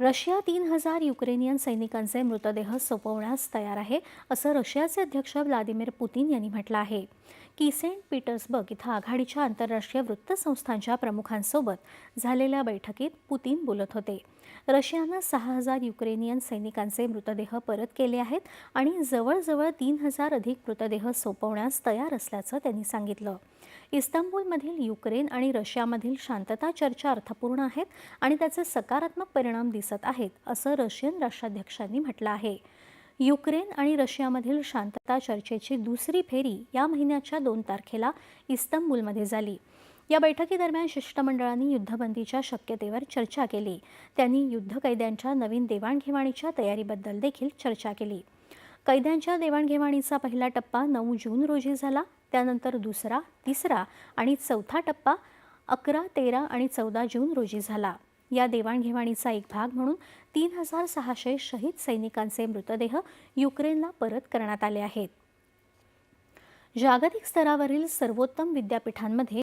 Russia तीन हजार Ukrainian सैनिकांचे मृतदेह सोपवण्यास तयार आहे असं रशियाचे अध्यक्ष व्लादिमीर पुतीन यांनी म्हटलं आहे. की सेंट पीटर्सबर्ग इथं आघाडीच्या आंतरराष्ट्रीय वृत्तसंस्थांच्या प्रमुखांसोबत झालेल्या बैठकीत पुतीन बोलत होते. रशियानं सहा हजार युक्रेनियन सैनिकांचे मृतदेह परत केले आहेत आणि जवळजवळ तीन हजार अधिक मृतदेह सोपवण्यास तयार असल्याचं त्यांनी सांगितलं. इस्तांबूलमधील युक्रेन आणि रशियामधील शांतता चर्चा अर्थपूर्ण आहेत आणि त्याचे सकारात्मक परिणाम दिसत आहेत असं रशियन राष्ट्राध्यक्षांनी म्हटलं आहे. युक्रेन आणि रशियामधील शांतता चर्चेची दुसरी फेरी या महिन्याच्या दोन तारखेला इस्तंबूलमध्ये झाली. या बैठकीदरम्यान शिष्टमंडळांनी युद्धबंदीच्या शक्यतेवर चर्चा केली. त्यांनी युद्ध कैद्यांच्या नवीन देवाणघेवाणीच्या तयारीबद्दल देखील चर्चा केली. कैद्यांच्या देवाणघेवाणीचा पहिला टप्पा नऊ जून रोजी झाला त्यानंतर दुसरा तिसरा आणि चौथा टप्पा अकरा तेरा आणि चौदा जून रोजी झाला. या देवाणघेवाणीचा एक भाग म्हणून तीन हजार सहाशे शहीद सैनिकांचे मृतदेह युक्रेनला परत करण्यात आले आहेत. जागतिक स्तरावरील सर्वोत्तम विद्यापीठांमध्ये